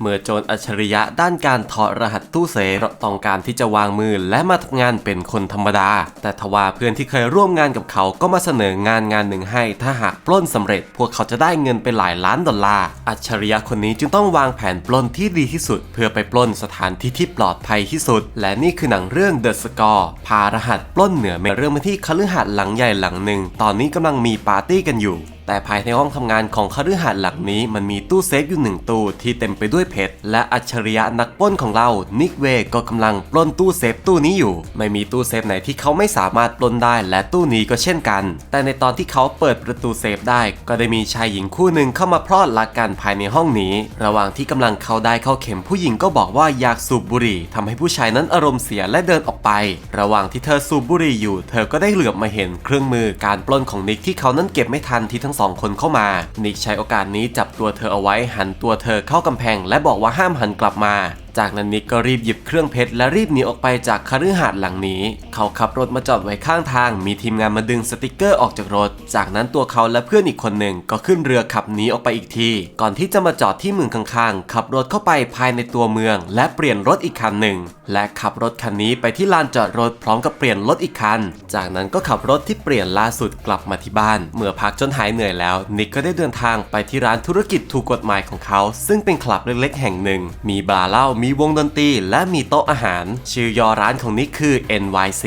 เมื่อโจรอัจฉริยะด้านการถอดรหัสตู้เซฟต้องการที่จะวางมือและมาทำงานเป็นคนธรรมดา แต่ทว่าเพื่อนที่เคยร่วมงานกับเขาก็มาเสนองานงานหนึ่งให้ ถ้าหากปล้นสำเร็จ พวกเขาจะได้เงินไปหลายล้านดอลลาร์อัจฉริยะคนนี้จึงต้องวางแผนปล้นที่ดีที่สุด เพื่อไปปล้นสถานที่ที่ปลอดภัยที่สุด และนี่คือหนังเรื่อง The Score พารหัสปล้นเหนือเมเริ่มมาที่คฤหาสน์หลังใหญ่หลังหนึ่งตอนนี้กำลังมีปาร์ตี้กันอยู่ แต่ภายในห้องทำงานของคฤหาสน์หลังนี้มันมีตู้เซฟอยู่หนึ่งตู้ที่เต็มไปด้วยเพชรและอัจฉริยะนักปล้นของเรา นิกเวก็กำลังปล้นตู้เซฟตู้นี้อยู่ ไม่มีตู้เซฟไหนที่เขาไม่สามารถปล้นได้และตู้นี้ก็เช่นกัน แต่ในตอนที่เขาเปิดประตูเซฟได้ก็ได้มีชายหญิงคู่หนึ่งเข้ามาพลอดรักกันภายในห้องนี้ ระหว่างที่กำลังเข้าได้เข้าเข็มผู้หญิงก็บอกว่าอยากสูบบุหรี่ทำให้ผู้ชายนั้นอารมณ์เสียและเดินออกไป ระหว่างที่เธอสูบบุหรี่อยู่ เธอก็ได้เหลือบมาเห็นเครื่องมือการปล้นของนิกที่เขานั้นเก็บไม่ทันที่ทั้งสองคนเข้ามา นิกใช้โอกาสนี้จับตัวเธอเอาไว้หันตัวเธอเข้ากำแพง และบอกว่าห้ามหันกลับมา จากนั้นนิกก็รีบหยิบเครื่องเพชรและรีบหนีออกไปจากคฤหาสน์หลังนี้ เขาขับรถมาจอดไว้ข้างทาง มีทีมงานมาดึงสติกเกอร์ออกจากรถ จากนั้นตัวเขาและเพื่อนอีกคนหนึ่งก็ขึ้นเรือขับหนีออกไปอีกที ก่อนที่จะมาจอดที่เมืองข้างๆ ขับรถเข้าไปภายในตัวเมือง และเปลี่ยนรถอีกคันหนึ่ง และขับรถคันนี้ไปที่ลานจอดรถพร้อมกับเปลี่ยนรถอีกคัน จากนั้นก็ขับรถที่เปลี่ยนล่าสุดกลับมาที่บ้าน เมื่อพักจนหายเหนื่อยแล้ว นิกก็ได้เดินทางไปที่ร้านธุรกิจถูกกฎหมายของเขา ซึ่งเป็นคลับเล็กๆแห่งหนึ่ง มีบาร์เหล้ามีวงดนตรีและมีโต๊ะอาหาร ชื่อย่อร้านของนิกคือ NYC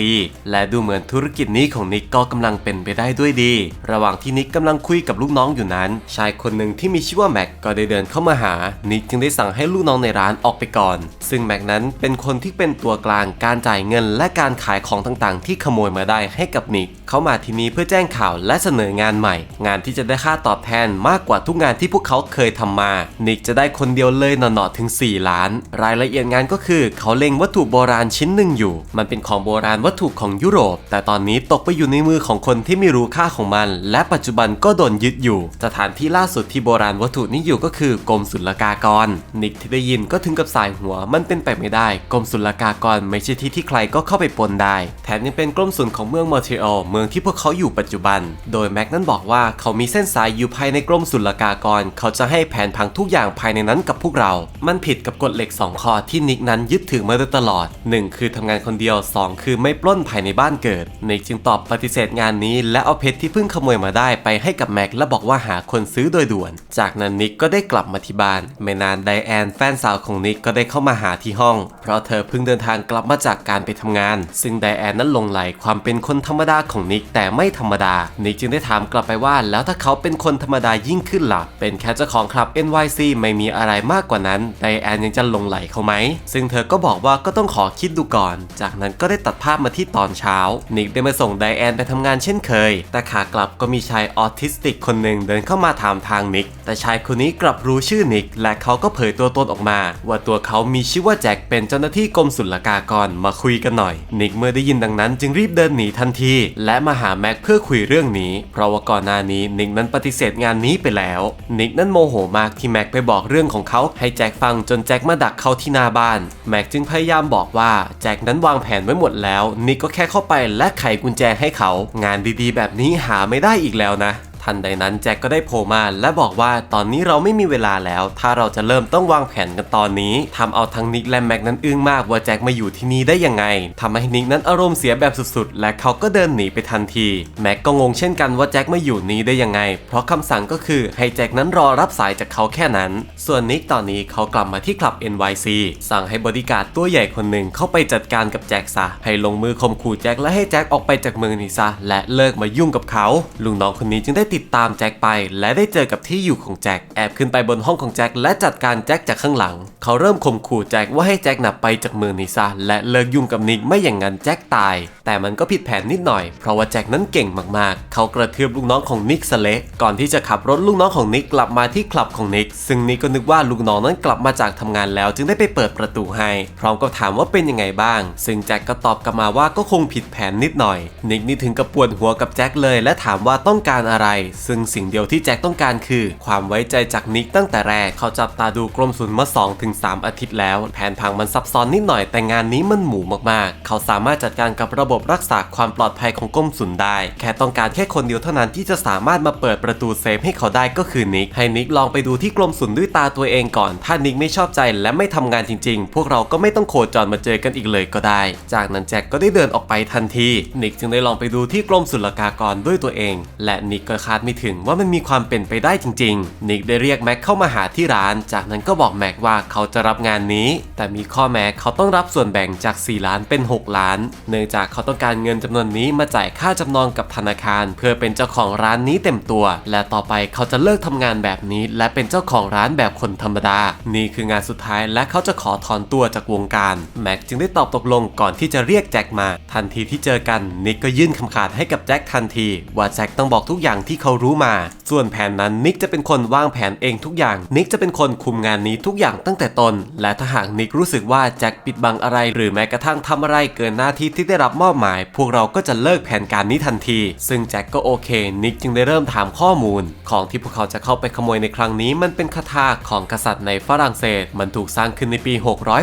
และดูเหมือนธุรกิจนี้ของนิกก็กำลังเป็นไปได้ด้วยดี ระหว่างที่นิกกำลังคุยกับลูกน้องอยู่นั้น ชายคนหนึ่งที่มีชื่อว่าแม็กก็ได้เดินเข้ามาหา นิกจึงได้สั่งให้ลูกน้องในร้านออกไปก่อน ซึ่งแม็กนั้นเป็นคนที่เป็นตัวกลางการจ่ายเงิน และการขายของต่างๆ ที่ขโมยมาได้ให้กับนิกเขามาที่นี้เพื่อแจ้งข่าวและเสนองานใหม่ งานที่จะได้ค่าตอบแทนมากกว่าทุกงานที่พวกเขาเคยทำมา นิกจะได้คนเดียวเลยหนอๆถึง 4 ล้านรายละเอียดงานก็คือ เขาเล็งวัตถุโบราณชิ้นหนึ่งอยู่ มันเป็นของโบราณวัตถุของยุโรป แต่ตอนนี้ตกไปอยู่ในมือของคนที่ไม่รู้ค่าของมัน และปัจจุบันก็โดนยึดอยู่ สถานที่ล่าสุดที่โบราณวัตถุนี้อยู่ก็คือกรมศุลกากร นิกที่ได้ยินก็ถึงกับสายหัว มันเป็นไปไม่ได้ กรมศุลกากรไม่ใช่ที่ที่ใครก็เข้าไปปนได้ แถมยังเป็นกรมศุลของเมืองมอนทรีออลเมืองที่พวกเขาอยู่ปัจจุบัน โดยแม็กนั้นบอกว่าเขามีเส้นสายอยู่ภายในกรมศุลกากร เขาจะให้แผนพังทุกอย่างภายในนั้นกับพวกเรา มันผิดกับกฎเหล็ก 2ข้อที่นิกนั้นยึดถือมาโดยตลอด 1 คือทำงานคนเดียว 2 คือไม่ปล้นภายในบ้านเกิด นิกจึงตอบปฏิเสธงานนี้ และเอาเพชรที่เพิ่งขโมยมาได้ไปให้กับแม็กและบอกว่าหาคนซื้อโดยด่วน จากนั้นนิกก็ได้กลับมาที่บ้าน ไม่นานไดแอนแฟนสาวของนิกก็ได้เข้ามาหาที่ห้อง เพราะเธอเพิ่งเดินทางกลับมาจากการไปทำงาน ซึ่งไดแอนนั้นลงไหลความเป็นคนธรรมดาของนิกแต่ไม่ธรรมดา นิกจึงได้ถามกลับไปว่าแล้วถ้าเขาเป็นคนธรรมดายิ่งขึ้นล่ะเป็นแค่เจ้าของคลับ NYC ไม่มีอะไรมากกว่านั้นไดแอนยังจะลงไหลเขาไหม ซึ่งเธอก็บอกว่าก็ต้องขอคิดดูก่อน จากนั้นก็ได้ตัดภาพมาที่ตอนเช้า นิกได้มาส่งไดแอนไปทำงานเช่นเคย แต่ขากลับก็มีชายออทิสติกคนหนึ่งเดินเข้ามาถามทางนิก แต่ชายคนนี้กลับรู้ชื่อนิก และเขาก็เผยตัวตนออกมา ว่าตัวเขามีชื่อว่าแจ็คเป็นเจ้าหน้าที่กรมศุลกากรมาคุยกันหน่อย นิกเมื่อได้ยินดังนั้น จึงรีบเดินหนีทันที และมาหาแม็กเพื่อคุยเรื่องนี้ เพราะว่าก่อนหน้านี้นิกนั้นปฏิเสธงานนี้ไปแล้ว นิกนั้นโมโหมากที่แม็กไปบอกเรื่องของเขาให้แจ็คฟังจนแจ็คมาดักเขาที่หน้าบ้าน แม็กจึงพยายามบอกว่าแจ็คนั้นวางแผนไว้หมดแล้ว นิกก็แค่เข้าไปและไขกุญแจให้เขา งานดีๆ แบบนี้หาไม่ได้อีกแล้วนะ ทันใดนั้นแจ็คก็ได้โผล่มาและบอกว่าตอนนี้เราไม่มีเวลาแล้ว ถ้าเราจะเริ่มต้องวางแผนกันตอนนี้ทำเอาทั้งนิกและแม็กนั้นอึ้งมากว่าแจ็คมาอยู่ที่นี่ได้ยังไงทำให้นิกนั้นอารมณ์เสียแบบสุดๆ และเขาก็เดินหนีไปทันที แม็กก็งงเช่นกันว่าแจ็คมาอยู่นี้ได้ยังไง เพราะคำสั่งก็คือให้แจ็คนั้นรอรับสายจากเขาแค่นั้น ส่วนนิกตอนนี้เขากลับมาที่คลับ NYC สั่งให้บริการดตัวใหญ่คนหนึ่งเข้าไปจัดการกับแจ็คซะให้ลงมือข่มขู่แจ็คและให้แจ็คออกไปจากเมืองนี้ซะและเลิกมายุ่งกับเขาลุงน้องคนนี้จึงได้ติดตามแจ็คไป และได้เจอกับที่อยู่ของแจ็คแอบขึ้นไปบนห้องของแจ็คและจัดการแจ็คจากข้างหลัง เขาเริ่มข่มขู่แจ็คว่าให้แจ็คหนับไปจากเมืองนี้ซะและเลิกยุ่งกับนิกไม่อย่างนั้นแจ็คตาย แต่มันก็ผิดแผนนิดหน่อย เพราะว่าแจ็คนั้นเก่งมากๆ เขากระทืบลูกน้องของนิกสเละก่อนที่จะขับรถลูกน้องของนิกกลับมาที่คลับของนิกซึ่งนิกก็นึกว่าลูกน้องนั้นกลับมาจากทำงานแล้ว จึงได้ไปเปิดประตูให้พร้อมกับถามว่าเป็นยังไงบ้าง ซึ่งแจ็คก็ตอบกลับมาว่าก็คงผิดแผนนิดหน่อยนิกนี่ถึงกับปวดหัวกับแจ็คเลย และถามว่าต้องการอะไรซึ่งสิ่งเดียวที่แจ็คต้องการคือ ความไว้ใจจากนิกตั้งแต่แรกเขาจับตาดูกรมศุลมา2ถึง3อาทิตย์แล้ว แผนพังมันซับซ้อนนิดหน่อยแต่งานนี้มันหมูมากๆ เขาสามารถจัดการกับระบบรักษาความปลอดภัยของกรมศุลได้ แค่ต้องการแค่คนเดียวเท่านั้นที่จะสามารถมาเปิดประตูเซฟให้เขาได้ก็คือนิกให้นิกลองไปดูที่กรมศุลด้วยตาตัวเองก่อน ถ้านิกไม่ชอบใจและไม่ทำงานจริง ๆ พวกเราก็ไม่ต้องโคจรมาเจอกันอีกเลยก็ได้ จากนั้นแจ็คก็ได้เดินออกไปทันทีนิกจึงได้ลองไปดูที่กรมศุลกากรด้วยตัวเอง และนิกก็คาดไม่ถึงว่ามันมีความเป็นไปได้จริงๆ นิกได้เรียกแม็กเข้ามาหาที่ร้าน จากนั้นก็บอกแม็กว่าเขาจะรับงานนี้ แต่มีข้อแม้เขาต้องรับส่วนแบ่งจาก 4 ล้านเป็น 6 ล้าน เนื่องจากเขาต้องการเงินจำนวนนี้มาจ่ายค่าจำนองกับธนาคาร เพื่อเป็นเจ้าของร้านนี้เต็มตัว และต่อไปเขาจะเลิกทำงานแบบนี้ และเป็นเจ้าของร้านแบบคนธรรมดา นี่คืองานสุดท้ายและเขาจะขอถอนตัวจากวงการแม็กจึงได้ตอบตกลงก่อนที่จะเรียกแจ็คมา ทันทีที่เจอกันนิกก็ยื่นคำขาดให้กับแจ็คทันที ว่าแจ็คต้องบอกทุกอย่างที่เขารู้มา ส่วนแผนนั้นนิกจะเป็นคนวางแผนเองทุกอย่าง นิกจะเป็นคนคุมงานนี้ทุกอย่างตั้งแต่ตน และถ้าหากนิกรู้สึกว่าแจ็คปิดบังอะไร หรือแม้กระทั่งทำอะไรเกินหน้าที่ที่ได้รับมอบหมาย พวกเราก็จะเลิกแผนการนี้ทันที ซึ่งแจ็คก็โอเค นิกจึงได้เริ่มถามข้อมูล ของที่พวกเขาจะเข้าไปขโมยในครั้งนี้ มันเป็นคาถาของกษัตริย์ในฝรั่งเศส มันถูกสร้างขึ้นในปี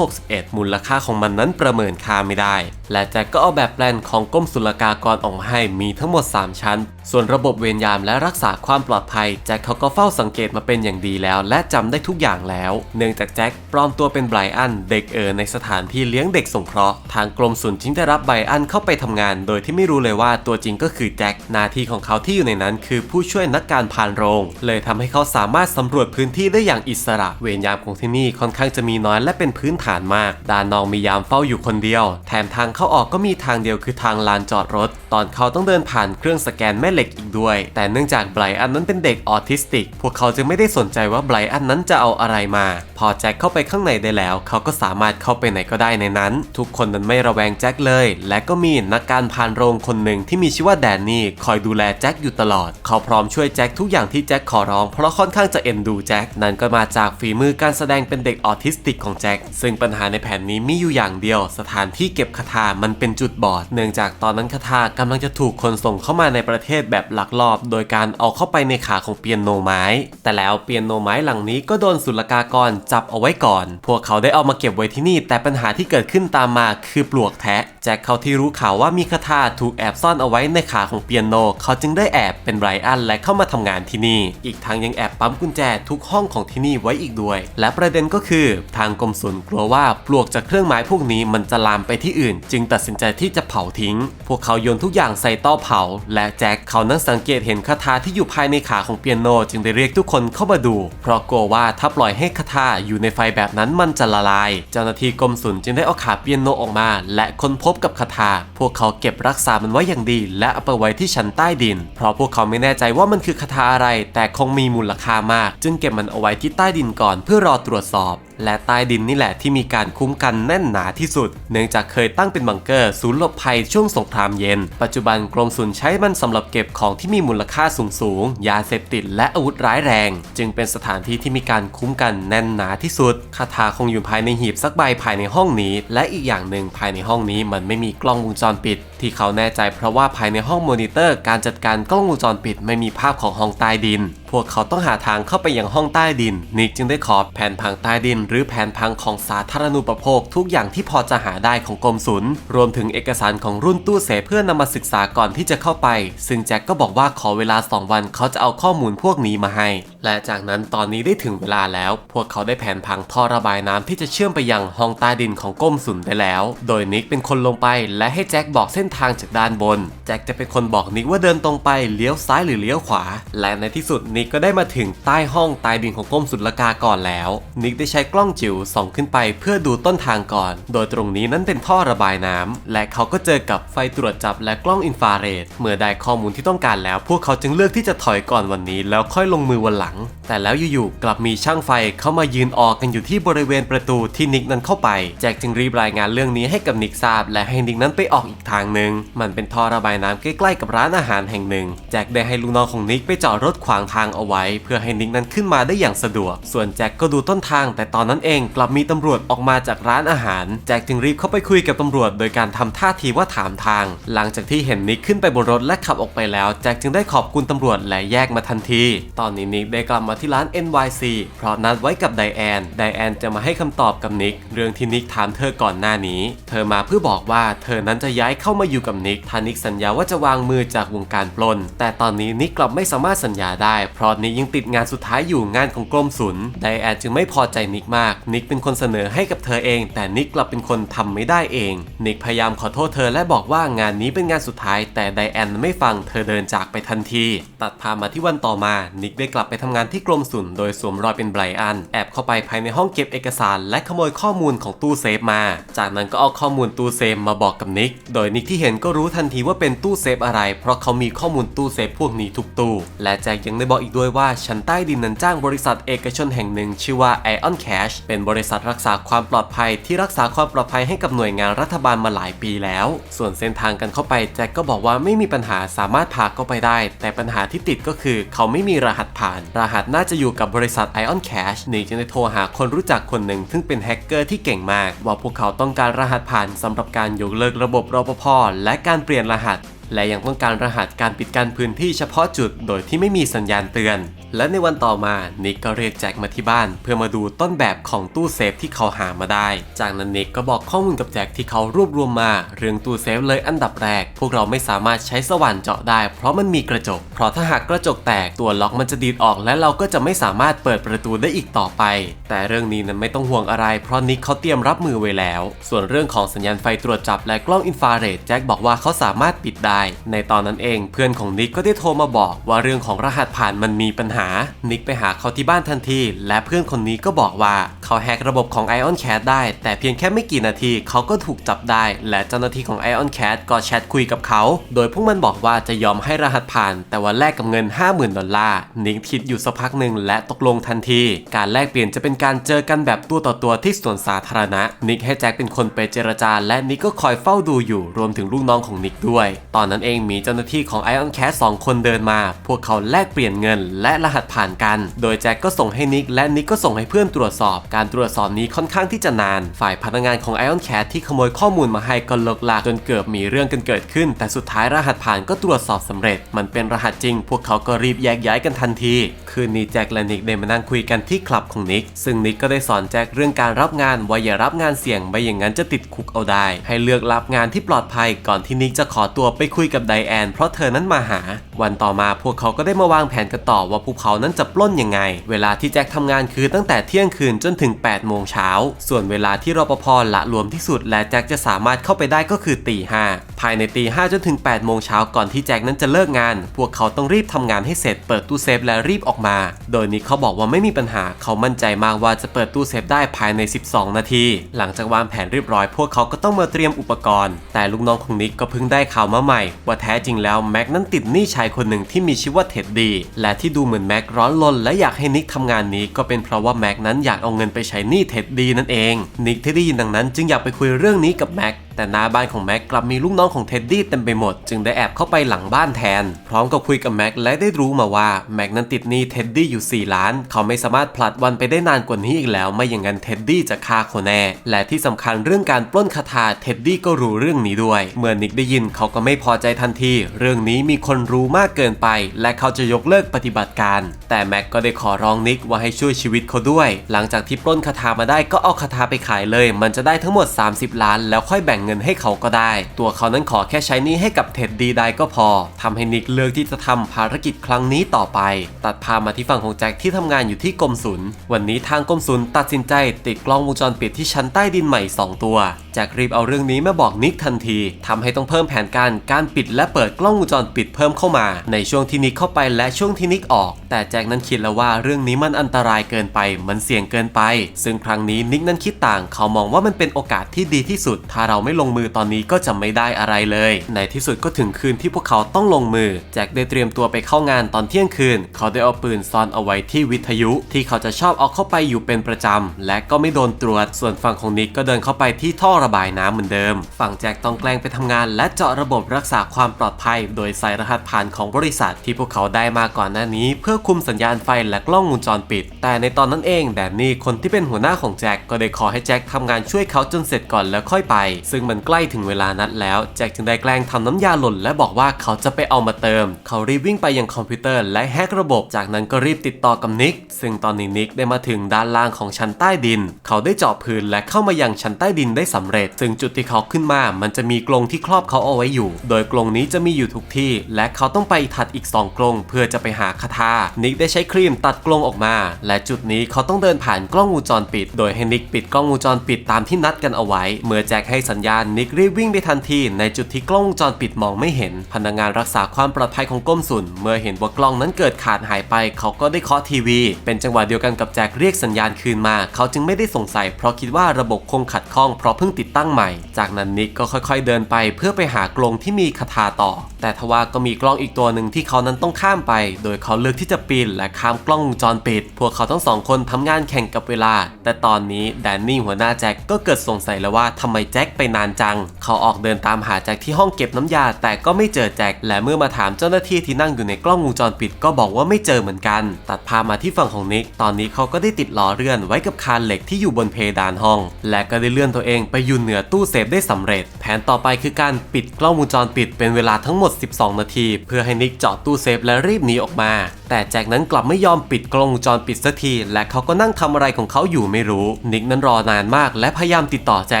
661 มูลค่าของมันนั้นประเมินค่าไม่ได้ และแจ็คก็เอาแบบแปลนของกรมศุลกากรออกมาให้มีทั้งหมด 3 ชั้น ส่วนระบบเวรยามและรักษาความปลอดภัยแจ็คเขาก็เฝ้าสังเกตมาเป็นอย่างดีแล้ว และจำได้ทุกอย่างแล้ว เนื่องจากแจ็คปลอมตัวเป็นไบรอันเด็กเอ๋อในสถานที่เลี้ยงเด็กสงเคราะห์ทางกรมศุลจึงได้รับไบรอันเข้าไปทำงาน โดยที่ไม่รู้เลยว่าตัวจริงก็คือแจ็คหน้าที่ของเขาที่อยู่ในนั้น คือผู้ช่วยนักการพานโรง เลยทำให้เขาสามารถสำรวจพื้นที่ได้อย่างอิสระ เวรยามของที่นี่ค่อนข้างจะมีน้อยและเป็นพื้นฐานมากด้านนองมียามเฝ้าอยู่คนเดียว แถมทางเข้าออกก็มีทางเดียวคือทางลานจอดรถ ตอนเขาต้องเดินผ่านเครื่องสแกนแม่เหล็กอีกด้วย แต่เนื่องจากไบรอันนั้นเป็นเด็กออทิสติก พวกเขาจึงไม่ได้สนใจว่าไบรอันนั้นจะเอาอะไรมา พอแจ็คเข้าไปข้างในได้แล้ว เขาก็สามารถเข้าไปไหนก็ได้ในนั้น ทุกคนนั้นไม่ระแวงแจ็คเลย และก็มีนักการพานโรงคนหนึ่งที่มีชื่อว่าแดนนี่คอยดูแลแจ็คอยู่ตลอด เขาพร้อมช่วยแจ็คทุกอย่างที่แจ็คขอร้อง เพราะค่อนข้างจะเอ็นดูแจ็คนั่นก็มาจากฝีมือการแสดงเป็นเด็กออทิสติกของแจ็คซึ่งปัญหาในแผนนี้มีอยู่อย่างเดียว สถานที่เก็บคาถามันเป็นจุดบอด เนื่องจากตอนนั้นคาถากำลังจะถูกคนส่งเข้ามาในประเทศแบบหลักลอบโดยการเอาเข้าไปในขาของเปียโนไม้ แต่แล้วเปียโนไม้หลังนี้ก็โดนศุลกากรจับเอาไว้ก่อน พวกเขาได้เอามาเก็บไว้ที่นี่ แต่ปัญหาที่เกิดขึ้นตามมาคือปลวกแทะ แจ็คเขาที่รู้ข่าวว่ามีคาถาถูกแอบซ่อนเอาไว้ในขาของเปียโน เขาจึงได้แอบเป็นไรอันและเข้ามาทำงานที่นี่ อีกทางยังแอบปั๊มกุญแจทุกห้องของที่นี่ไว้อีกด้วย และประเด็นก็คือ ทางกรมศุลกลัวว่าปลวกจากเครื่องหมายพวกนี้มันจะลามไปที่อื่น จึงตัดสินใจที่จะเผาทิ้ง พวกเขาโยนทุกอย่างใส่เตาเผา และแจ็คเขานั้นสังเกตเห็นคาถาที่อยู่ภายในขาของเปียโน จึงได้เรียกทุกคนเข้ามาดู เพราะกลัวว่าถ้าปล่อยให้คาถาอยู่ในไฟแบบนั้นมันจะละลาย เจ้าหน้าที่กรมศุลจึงได้เอาขาเปียโนออกมา และค้นพบกับคาถาพวกเขาเก็บรักษามันไว้อย่างดี และเอาไปไว้ที่ชั้นใต้ดิน เพราะพวกเขาไม่แน่ใจว่ามันคือคาถาอะไร แต่คงมีมูลค่ามาก จึงเก็บมันเอาไว้ที่ใต้ดินก่อนเพื่อรอตรวจสอบ และใต้ดินนี่แหละที่มีการคุ้มกันแน่นหนาที่สุด เนื่องจากเคยตั้งเป็นบังเกอร์ศูนย์หลบภัยช่วงสงครามเย็น ปัจจุบันกรมศุลใช้มันสำหรับเก็บของที่มีมูลค่าสูงสูงยาเสพติดและอาวุธร้ายแรง จึงเป็นสถานที่ที่มีการคุ้มกันแน่นหนาที่สุดคาถาคงอยู่ภายในหีบสักใบภายในห้องนี้ และอีกอย่างหนึ่งภายในห้องนี้มันไม่มีกล้องวงจรปิด ที่เขาแน่ใจเพราะว่าภายในห้องมอนิเตอร์ การจัดการกล้องวงจรปิด ไม่มีภาพของห้องใต้ดิน วกเขาต้องหาทางเข้าไปยังห้องใต้ดิน นิกจึงได้ขอแผนพังใต้ดิน หรือแผนพังของสาธารณูปโภค ทุกอย่างที่พอจะหาได้ของกรมศุลรวมถึงเอกสารของรุ่นตู้เสเพื่อนำมาศึกษาก่อนที่จะเข้าไป ซึ่งแจ็คก็บอกว่าขอเวลา 2 วันเขาจะเอาข้อมูลพวกนี้มาให้ และจากนั้นตอนนี้ได้ถึงเวลาแล้ว พวกเขาได้แผนพังท่อระบายน้ำที่จะเชื่อมไปยังห้องใต้ดินของกรมศุลได้แล้ว โดยนิกเป็นคนลงไป และให้แจ็คบอกเส้นทางจากด้านบน แจ็คจะเป็นคนบอกนิกว่าเดินตรงไปเลี้ยวซ้ายหรือเลี้ยวขวา และในที่สุดนิกก็ได้มาถึงใต้ห้องใต้ดินของกรมศุลกากรแล้ว นิกได้ใช้กล้องจิ๋วส่องขึ้นไปเพื่อดูต้นทางก่อน โดยตรงนี้นั้นเป็นท่อระบายน้ำและเขาก็เจอกับไฟตรวจจับและกล้องอินฟราเรด เมื่อได้ข้อมูลที่ต้องการแล้ว พวกเขาจึงเลือกที่จะถอยก่อนวันนี้ แล้วค่อยลงมือวันหลัง แต่แล้วอยู่ๆกลับมีช่างไฟเข้ามายืนออกกันอยู่ที่บริเวณประตูที่นิกนั้นเข้าไป แจ็คจึงรีบรายงานเรื่องนี้ให้กับนิกทราบ และให้นิกนั้นไปออกอีกทางหนึ่งมันเป็นท่อระบายน้ำใกล้ๆกับร้านอาหารแห่งหนึ่ง แจ็คได้ให้ลูกน้องของนิกไปจอดรถขวางทางเอาไว้ เพื่อให้นิกนั้นขึ้นมาได้อย่างสะดวก ส่วนแจ็คก็ดูต้นทาง แต่ตอนนั้นเองกลับมีตำรวจออกมาจากร้านอาหาร แจ็คจึงรีบเข้าไปคุยกับตำรวจ โดยการทำท่าทีว่าถามทาง หลังจากที่เห็นนิกขึ้นไปบนรถและขับออกไปแล้ว แจ็คจึงได้ขอบคุณตำรวจและแยกมาทันที ตอนนี้นิกได้กลับมาที่ร้าน NYC เพราะนัดไว้กับไดแอน ไดแอนจะมาให้คำตอบกับนิกเรื่องที่นิกถามเธอก่อนหน้านี้ เธอมาเพื่อบอกว่าเธอนั้นจะย้ายเข้ามาอยู่กับนิกถ้านิกสัญญาว่าจะวางมือจากวงการปล้น แต่ตอนนี้นิกกลับไม่สามารถสัญญาได้พราะนิกยังติดงานสุดท้ายอยู่งานของกรมศุลไดแอนจึงไม่พอใจนิกมาก นิกเป็นคนเสนอให้กับเธอเอง แต่นิกกลับเป็นคนทำไม่ได้เอง นิกพยายามขอโทษเธอและบอกว่างานนี้เป็นงานสุดท้าย แต่ไดแอนไม่ฟังเธอเดินจากไปทันที ตัดภาพมาที่วันต่อมา นิกได้กลับไปทำงานที่กรมศุลโดยสวมรอยเป็นไบรอัน แอบเข้าไปภายในห้องเก็บเอกสาร และขโมยข้อมูลของตู้เซฟมา จากนั้นก็เอาข้อมูลตู้เซฟมาบอกกับนิก โดยนิกที่เห็นก็รู้ทันทีว่าเป็นตู้เซฟอะไร เพราะเขามีข้อมูลตู้เซฟพวกนี้ทุกตู้ และแจ็คยังได้บอกอีกด้วยว่าชั้นใต้ดินนั้นจ้างบริษัทเอกชนแห่งหนึ่ง ชื่อว่า Ion Cash เป็นบริษัทรักษาความปลอดภัยที่รักษาความปลอดภัยให้กับหน่วยงานรัฐบาลมาหลายปีแล้ว ส่วนเส้นทางกันเข้าไปแจ็คก็บอกว่าไม่มีปัญหาสามารถพาเข้าไปได้ แต่ปัญหาที่ติดก็คือเขาไม่มีรหัสผ่าน รหัสน่าจะอยู่กับบริษัท Ion Cash นี่จึงได้โทรหาคนรู้จักคนหนึ่งซึ่งเป็นแฮกเกอร์ที่เก่งมาก ว่าพวกเขาต้องการรหัสผ่านสำหรับการยกเลิกระบบรปภและการเปลี่ยนรหัส และยังต้องการรหัสการปิดการพื้นที่เฉพาะจุดโดยที่ไม่มีสัญญาณเตือน และในวันต่อมานิกก็เรียกแจ็คมาที่บ้าน เพื่อมาดูต้นแบบของตู้เซฟที่เขาหามาได้ จากนั้นนิกก็บอกข้อมูลกับแจ็คที่เขารวบรวมมา เรื่องตู้เซฟเลยอันดับแรก พวกเราไม่สามารถใช้สว่านเจาะได้ เพราะมันมีกระจก เพราะถ้าหากกระจกแตกตัวล็อกมันจะดีดออก และเราก็จะไม่สามารถเปิดประตูได้อีกต่อไป แต่เรื่องนี้นั้นไม่ต้องห่วงอะไร เพราะนิกเขาเตรียมรับมือไว้แล้ว ส่วนเรื่องของสัญญาณไฟตรวจจับและกล้องอินฟราเรดแจ็คบอกว่าเขาสามารถปิดได้ ในตอนนั้นเอง เพื่อนของนิกก็ได้โทรมาบอกว่าเรื่องของรหัสผ่านมันมีปัญหานิกไปหาเขาที่บ้านทันที และเพื่อนคนนี้ก็บอกว่าเขาแฮกระบบของ Ion Cat ได้ แต่เพียงแค่ไม่กี่นาทีเขาก็ถูกจับได้ และเจ้าหน้าที่ของ Ion Cat ก็แชทคุยกับเขา โดยพวกมันบอกว่าจะยอมให้รหัสผ่าน แต่ว่าแลกกับเงิน 50,000 ดอลลาร์ นิกคิดอยู่สักพักหนึ่งและตกลงทันที การแลกเปลี่ยนจะเป็นการเจอกันแบบตัวต่อตัวที่สวนสาธารณะ นิกให้แจ็คเป็นคนไปเจรจา และนิกก็คอยเฝ้าดูอยู่ รวมถึงลูกน้องของนิกด้วย ตอนนั้นเองมีเจ้าหน้าที่ของ Ion Cat สองคนเดินมา พวกเขาแลกเปลี่ยนเงิน และรหัสผ่านกัน โดยแจ็คก็ส่งให้นิกและนิกก็ส่งให้เพื่อนตรวจสอบ การตรวจสอบนี้ค่อนข้างที่จะนาน ฝ่ายพนักงานของ Ion Cat ที่ขโมยข้อมูลมาให้ก็เลิกลาจนเกือบมีเรื่องกันเกิดขึ้น แต่สุดท้ายรหัสผ่านก็ตรวจสอบสำเร็จ มันเป็นรหัสจริง พวกเขาก็รีบแยกย้ายกันทันที คืนนี้แจ็คและนิกได้มานั่งคุยกันที่คลับของนิก ซึ่งนิกก็ได้สอนแจ็คเรื่องการรับงานว่าอย่ารับงานเสี่ยงไม่อย่างนั้นจะติดคุกเอาได้ ให้เลือกรับงานที่ปลอดภัยก่อนที่นิกจะขอตัวไปคุยกับไดแอนเพราะเธอนั้นมาหา วันต่อมาพวกเขาก็ได้มาวางแผนกันต่อว่าพวกเขานั้นจะปล้นยังไง เวลาที่แจ็คทำงานคือตั้งแต่เที่ยงคืนจนถึง8โมงเช้า ส่วนเวลาที่รปภละรวมที่สุด และแจ็คจะสามารถเข้าไปได้ก็คือตีห้าภายในตีห้าจนถึง8โมงเช้าก่อนที่แจ็คนั้นจะเลิกงาน พวกเขาต้องรีบทำงานให้เสร็จเปิดตู้เซฟและรีบออกมา โดยนิกเขาบอกว่าไม่มีปัญหาเขามั่นใจมากว่าจะเปิดตู้เซฟได้ภายใน 12 นาที หลังจากวางแผนเรียบร้อยพวกเขาก็ต้องมาเตรียมอุปกรณ์ แต่ลูกน้องของนิกก็เพิ่งได้ข่าวมาใหม่ ว่าแท้จริงแล้วแม็กนั้นติดหนี้ชายคนหนึ่งที่มีชื่อว่าเท็ดดี้และที่ดูเหมือนแม็กร้อนลนและอยากให้นิกทำงานนี้ก็เป็นเพราะว่าแม็กนั้นอยากเอาเงินไปใช้หนี้เท็ดดี้นั่นเองนิกที่ได้ยินดังนั้นจึงอยากไปคุยเรื่องนี้กับแม็ก แต่หน้าบ้านของแม็กกลับมีลูกน้องของเท็ดดี้เต็มไปหมด จึงได้แอบเข้าไปหลังบ้านแทน พร้อมกับคุยกับแม็กและได้รู้มาว่าแม็กนั้นติดหนี้เท็ดดี้อยู่ 4 ล้าน เขาไม่สามารถผลัดวันไปได้นานกว่านี้อีกแล้ว ไม่อย่างนั้นเท็ดดี้จะฆ่าเขาแน่ และที่สำคัญเรื่องการปล้นคาถาเท็ดดี้ก็รู้เรื่องนี้ด้วย เมื่อนิกได้ยินเขาก็ไม่พอใจทันที เรื่องนี้มีคนรู้มากเกินไป และเขาจะยกเลิกปฏิบัติการ แต่แม็กก็ได้ขอร้องนิกว่าให้ช่วยชีวิตเขาด้วย หลังจากที่ปล้นคาถามาได้ก็เอาคาถาไปขายเลย มันจะได้ทั้งหมด 30 ล้าน แล้วค่อยแบ่งเงินให้เขาก็ได้ ตัวเขานั้นขอแค่ใช้นี้ให้กับเท็ดดีได้ก็พอทำให้นิกเลือกที่จะทำภารกิจครั้งนี้ต่อไป ตัดพามาที่ฝั่งของแจ็คที่ทำงานอยู่ที่กรมศุลวันนี้ทางกรมศุลตัดสินใจติดกล้องวงจรปิดที่ชั้นใต้ดินใหม่ 2 ตัวแจ็ครีบเอาเรื่องนี้มาบอกนิกทันทีทำให้ต้องเพิ่มแผนการการปิดและเปิดกล้องวงจรปิดเพิ่มเข้ามา ในช่วงที่นิกเข้าไปและช่วงที่นิกออก แต่แจ็คนั้นคิดแล้วว่าเรื่องนี้มันอันตรายเกินไป มันเสี่ยงเกินไป ซึ่งครั้งนี้นิกนั้นคิดต่าง เขามองว่ามันเป็นโอกาสที่ดีที่สุด ถ้าเราไม่ลงมือตอนนี้ก็จะไม่ได้อะไรเลย ในที่สุดก็ถึงคืนที่พวกเขาต้องลงมือ แจ็คได้เตรียมตัวไปเข้างานตอนเที่ยงคืน เขาได้เอาปืนซ่อนเอาไว้ที่วิทยุ ที่เขาจะชอบเอาเข้าไปอยู่เป็นประจำ และก็ไม่โดนตรวจ ส่วนฝั่งของนิกก็เดินเข้าไปที่ท่อระบายน้ำเหมือนเดิม ฝั่งแจ็คต้องแกล้งไปทำงาน และเจาะระบบรักษาความปลอดภัย โดยใส่รหัสผ่านของบริษัทที่พวกเขาได้มาก่อนหน้านี้ เพื่อคุมสัญญาณไฟและกล้องวงจรปิด แต่ในตอนนั้นเองแดนนี่คนที่เป็นหัวหน้าของแจ็คก็ได้ขอให้แจ็คทำงานช่วยเขาจนเสร็จก่อนแล้วค่อยไป ซึ่งมันใกล้ถึงเวลานัดแล้ว แจ็คจึงได้แกล้งทำน้ำยาหล่น และบอกว่าเขาจะไปเอามาเติม เขารีบวิ่งไปยังคอมพิวเตอร์และแฮกระบบ จากนั้นก็รีบติดต่อกับนิก ซึ่งตอนนี้นิกได้มาถึงด้านล่างของชั้นใต้ดิน เขาได้เจาะพื้นและเข้ามายังชั้นใต้ดินได้สำเร็จ ซึ่งจุดที่เขาขึ้นมา มันจะมีกรงที่ครอบเขาเอาไว้อยู่ โดยกรงนี้จะมีอยู่ทุกที่ และเขาต้องไปถัดอีกสองกรงเพื่อจะไปหาคาถานิกได้ใช้ครีมตัดกรงออกมา และจุดนี้เขาต้องเดินผ่านกล้องวงจรปิด โดยให้นิกปิดกล้องวงจรปิดตามที่นัดกันเอาไว้ เมื่อแจ็คให้สัญญาณนิกรีบวิ่งไปทันทีในจุดที่กล้องวงจรปิดมองไม่เห็น พนักงานรักษาความปลอดภัยของก้มสุนเมื่อเห็นว่ากล้องนั้นเกิดขาดหายไป เขาก็ได้เคาะทีวี เป็นจังหวะเดียวกันกับแจ็คเรียกสัญญาณคืนมา เขาจึงไม่ได้สงสัย เพราะคิดว่าระบบคงขัดข้องเพราะเพิ่งติดตั้งใหม่ จากนั้นนิกก็ค่อยๆเดินไปเพื่อไปหากรงที่มีคาถาต่อ แต่ทว่าก็มีกล้องอีกตัวหนึ่งที่เขานั้นต้องข้ามไป โดยเขาเลือกที่จะปีนและข้ามกล้องวงจรปิด พวกเขาทั้งสองคนทำงานแข่งกับเวลา แต่ตอนนี้แดนนี่หัวหน้าแจ็คก็เกิดสงสัยแล้วว่าทำไมแจ็คไปนานจัง เขาออกเดินตามหาแจ็คที่ห้องเก็บน้ำยา แต่ก็ไม่เจอแจ็คและเมื่อมาถามเจ้าหน้าที่ที่นั่งอยู่ในกล้องวงจรปิดก็บอกว่าไม่เจอเหมือนกัน ตัดภามาที่ฝั่งของนิก ตอนนี้เขาก็ได้ติดล้อเลื่อนไว้กับคานเหล็กที่อยู่บนเพดานห้อง และก็ได้เลื่อนตัวเองไปอยู่เหนือตู้เซฟได้สำเร็จ แผนต่อไปคือการปิดกล้องวงจรปิดเป็นเวลาทั้งหมด 12 นาที เพื่อให้นิกเจาะตู้เซฟและรีบหนีออกมา แต่แจ็คนั้นกลับไม่ยอมปิดกล้องวงจรปิดสักที และเขาก็นั่งทำอะไรของเขาอยู่ไม่รู้ นิกนั้นรอนานมาก และพยายามติดต่อแจ็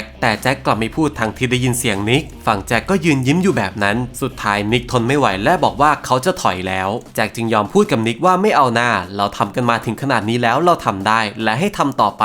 คแต่แจ็คกลับไม่พูดทั้งที่ได้ยินเสียงนิก ฝั่งแจ็คก็ยืนยิ้มอยู่แบบนั้น สุดท้ายนิกทนไม่ไหวและบอกว่าเขาจะถอยแล้ว แจ็คจึงยอมพูดกับนิกว่าไม่เอาหน้า เราทำกันมาถึงขนาดนี้แล้วเราทำได้ และให้ทำต่อไป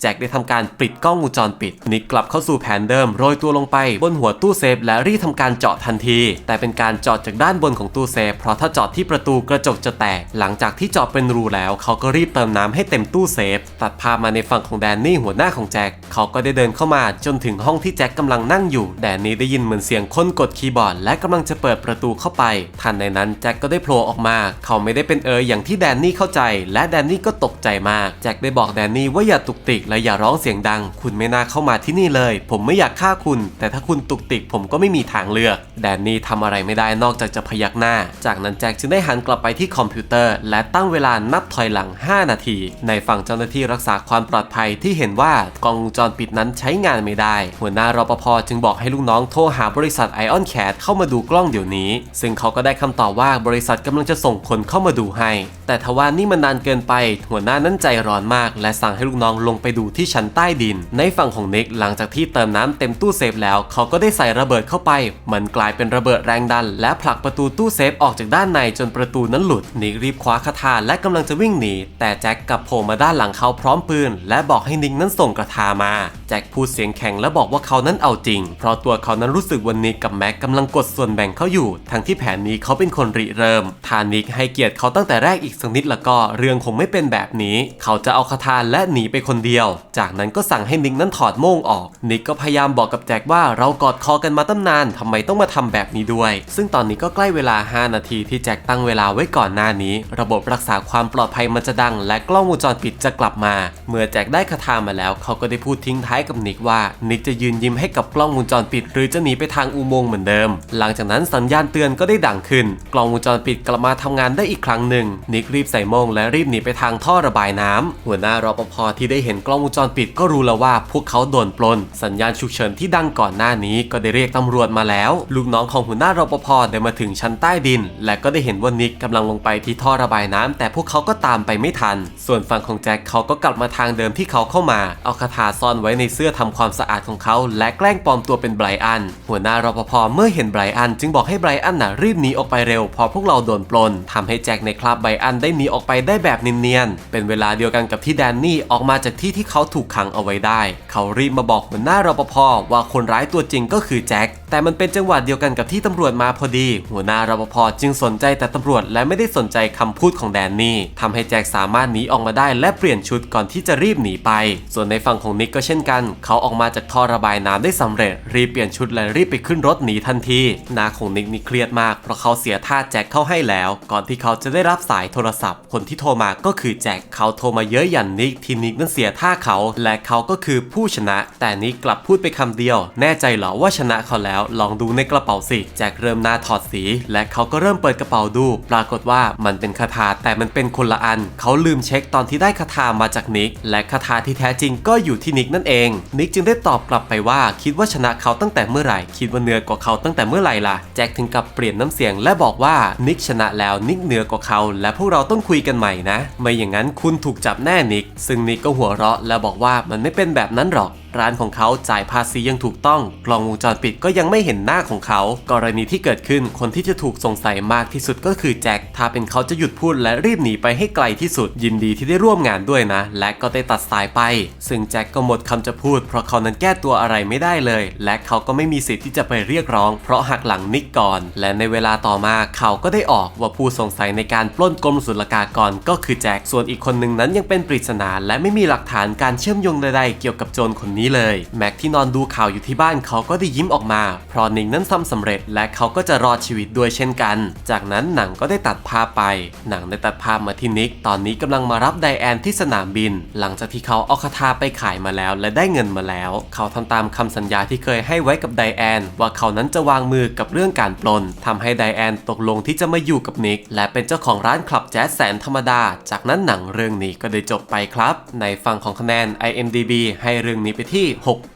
แจ็คได้ทำการปิดกล้องวงจรปิด นิกกลับเข้าสู่แผนเดิม โรยตัวลงไป บนหัวตู้เซฟ และรีบทำการเจาะทันที แต่เป็นการเจาะจากด้านบนของตู้เซฟ เพราะถ้าเจาะที่ประตูกระจกจะแตก หลังจากที่เจาะเป็นรูแล้ว เขาก็รีบเติมน้ำให้เต็มตู้เซฟ ตัดภาพมาในฝั่งของแดนนี่หัวหน้าของแจ็คเขาก็ได้เดินเข้ามาจนถึงห้องที่แจ็คกำลังนั่งอยู่แดนนี่ได้ยินเหมือนเสียงคนกดคีย์บอร์ด และกำลังจะเปิดประตูเข้าไป ทันในนั้นแจ็คก็ได้โผล่ออกมา เขาไม่ได้เป็นเอออย่างที่แดนนี่เข้าใจ และแดนนี่ก็ตกใจมาก แจ็คได้บอกแดนนี่ว่าอย่าตุกติกและอย่าร้องเสียงดัง คุณไม่น่าเข้ามาที่นี่เลย ผมไม่อยากฆ่าคุณ แต่ถ้าคุณตุกติกผมก็ไม่มีทางเลือก แดนนี่ทำอะไรไม่ได้นอกจากจะพยักหน้า จากนั้นแจ็คจึงได้หันกลับไปที่คอมพิวเตอร์ และตั้งเวลานับถอยหลัง 5 นาที ในฝั่งเจ้าหน้าที่รักษาความปลอดภัยที่เห็นว่ากล้องวงจรปิดนั้นใช้งานไม่ได้ หัวหน้ารปภจึงบอกให้ลูกน้องโทรหาบริษัทไอออนแคทเข้ามาดูกล้องเดี๋ยวนี้ ซึ่งเขาก็ได้คำตอบว่าบริษัทกำลังจะส่งคนเข้ามาดูให้ แต่ทว่านี่มันนานเกินไป หัวหน้านั้นใจร้อนมาก และสั่งให้ลูกน้องลงไปดูที่ชั้นใต้ดิน ในฝั่งของนิกหลังจากที่เติมน้ำเต็มตู้เซฟแล้ว เขาก็ได้ใส่ระเบิดเข้าไป มันกลายเป็นระเบิดแรงดัน และผลักประตูตู้เซฟออกจากด้านในจนประตูนั้นหลุดนิกรีบคว้าคาถาและกำลังจะวิ่งหนีแต่แจ็คกลับโผล่มาด้านหลังเขาพร้อมปืน และบอกให้นิกนั้นส่งกระทามาแจ็คพูดเสียงแข็งและบอกว่าเขานั้นเอาจริง เพราะตัวเขานั้นรู้สึกวันนิกกับแม็กกำลังกดส่วนแบ่งเขาอยู่ ทั้งที่แผนนี้เขาเป็นคนริเริ่มทานิกให้เกียรติเขาตั้งแต่แรกอีกสักนิดแล้วก็เรื่องคงไม่เป็นแบบนี้ เขาจะเอาคาถาและหนีไปคนเดียว จากนั้นก็สั่งให้นิกนั้นถอดโม่งออก นิกก็พยายามบอกกับแจ็คว่าเรากอดคอกันมาตั้งนานทำไมต้องมาทำแบบนี้ด้วย ซึ่งตอนนี้ก็ใกล้เวลา 5 นาทีที่แจ็คตั้งเวลาไว้ก่อนหน้านี้ ระบบรักษาความปลอดภัยมันจะดัง และกล้องวงจรปิดจะกลับมา เมื่อแจ็คได้คาถามาแล้ว เขาก็ได้พูดทิ้งท้ายกับนิกว่านิกจะยืนยิ้มให้กับกล้องวงจรปิด หรือจะหนีไปทางอุโมงค์เหมือนเดิม หลังจากนั้นสัญญาณเตือนก็ได้ดังขึ้น กล้องวงจรปิดกลับมาทำงานได้อีกครั้งหนึ่งนิกรีบใส่โมงและรีบหนีไปทางท่อระบายน้ำหัวหน้ารปภที่ได้เห็นกล้องวงจรปิดก็รู้แล้วว่า พวกเขาโดนปล้น สัญญาณฉุกเฉินที่ดังก่อนหน้านี้ก็ได้เรียกตำรวจมาแล้ว ลูกน้องของหัวหน้ารปภได้มาถึงชั้นใต้ดิน และก็ได้เห็นว่านิกกำลังลงไปที่ท่อระบายน้ำแต่พวกเขาก็ตามไปไม่ทัน ส่วนฝั่งของแจ็คเขาก็กลับมาทางเดิมที่เขาเข้ามา เอาคาถาซ่อนไว้ในเสื้อทำความสะอาดของเขาและแกล้งปลอมตัวเป็นไบรอัน หัวหน้ารปภเมื่อเห็นไบรอันจึงบอกให้ไบรอันน่ะรีบหนีออกไปเร็วเพราะพวกเราโดนปล้นทำให้แจ็คในคราบไบรอันได้หนีออกไปได้แบบเนียนๆเป็นเวลาเดียวกันกับที่แดนนี่ออกมาจากที่ที่เขาถูกขังเอาไว้ได้ เขารีบมาบอกหัวหน้ารปภว่าคนร้ายตัวจริงก็คือแจ็ค แต่มันเป็นจังหวะเดียวกันกับที่ตำรวจมาพอดี หัวหน้ารปภจึงสนใจแต่ตำรวจและไม่ได้สนใจคำพูดของแดนนี่ทำให้แจ็คสามารถหนีออกมาได้และเปลี่ยนชุดก่อนที่จะรีบหนีไป ส่วนในฝั่งของนิกก็เช่นกัน เขาออกมาจากท่อระบายน้ำได้สำเร็จ รีบเปลี่ยนชุดและรีบไปขึ้นรถหนีทันทีหน้าของนิกนี่เครียดมากเพราะเขาเสียท่าแจ็คเข้าให้แล้ว ก่อนที่เขาจะได้รับสายโทรศัพท์ คนที่โทรมาก็คือแจ็คเขาโทรมาเยอะหยันนิกที่นิกนั้นเสียท่าเขา และเขาก็คือผู้ชนะ แต่นิกกลับพูดไปคำเดียว แน่ใจเหรอว่าชนะเขาแล้วลองดูในกระเป๋าสิ แจ็คเริ่มหน้าถอดสี และเขาก็เริ่มเปิดกระเป๋าดู ปรากฏว่ามันเป็นคาถาแต่มันเป็นคนละอัน เขาลืมเช็คตอนที่ได้คาถามาจากนิก และคาถาที่แท้จริงก็อยู่ที่นิกนั่นเอง นิกจึงได้ตอบกลับไปว่าคิดว่าชนะเขาตั้งแต่เมื่อไหร่ คิดว่าเหนือกว่าเขาตั้งแต่เมื่อไหร่ล่ะ แจ็คถึงกับเปลี่ยนน้ำเสียงและบอกว่านิกชนะแล้วนิกเหนือกว่าเขา และพวกเราต้องคุยกันใหม่นะ ไม่อย่างนั้นคุณถูกจับแน่นิก ซึ่งนิกก็หัวเราะและบอกว่ามันไม่เป็นแบบนั้นหรอกร้านของเขาจ่ายภาษียังถูกต้อง กล้องวงจรปิดก็ยังไม่เห็นหน้าของเขา กรณีที่เกิดขึ้นคนที่จะถูกสงสัยมากที่สุดก็คือแจ็ค ถ้าเป็นเขาจะหยุดพูดและรีบหนีไปให้ไกลที่สุด ยินดีที่ได้ร่วมงานด้วยนะ และก็ได้ตัดสายไป ซึ่งแจ็คก็หมดคำจะพูด เพราะเขานั้นแก้ตัวอะไรไม่ได้เลย และเขาก็ไม่มีสิทธิ์ที่จะไปเรียกร้อง เพราะหักหลังนิกก่อน และในเวลาต่อมาเขาก็ได้ออกว่าผู้สงสัยในการปล้นกรมศุลกากรก็คือแจ็ค ส่วนอีกคนหนึ่งนั้นยังเป็นปริศนาและไม่มีหลักฐานการเชื่อมโยงใดๆเกี่ยวกับโจรคนนี้เลย แม็กที่นอนดูข่าวอยู่ที่บ้านเขาก็ได้ยิ้มออกมา เพราะนิกนั้นทำสำเร็จ และเขาก็จะรอดชีวิตด้วยเช่นกัน จากนั้นหนังก็ได้ตัดภาพไป หนังได้ตัดภาพมาที่นิก ตอนนี้กำลังมารับไดแอนที่สนามบิน หลังจากที่เขาเอาคาถาไปขายมาแล้ว และได้เงินมาแล้ว เขาทำตามคำสัญญาที่เคยให้ไว้กับไดแอน ว่าเขานั้นจะวางมือกับเรื่องการปล้นทำให้ไดแอนตกลงที่จะมาอยู่กับนิก และเป็นเจ้าของร้านคลับแจ๊สแสนธรรมดา จากนั้นหนังเรื่องนี้ก็ได้จบไปครับ ในฝั่งของคะแนน IMDB ให้เรื่องนี้ไปที่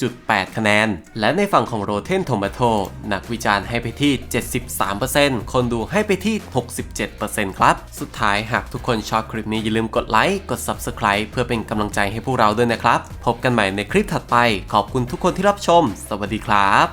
6.8 คะแนน และในฝั่งของ Rotten Tomato นักวิจารณ์ให้ไปที่ 73%คนดูให้ไปที่ 67%ครับ สุดท้ายหากทุกคนชอบคลิปนี้อย่าลืมกดไลค์ กด Subscribe เพื่อเป็นกำลังใจให้พวกเราด้วยนะครับ พบกันใหม่ในคลิปถัดไป ขอบคุณทุกคนที่รับชม สวัสดีครับ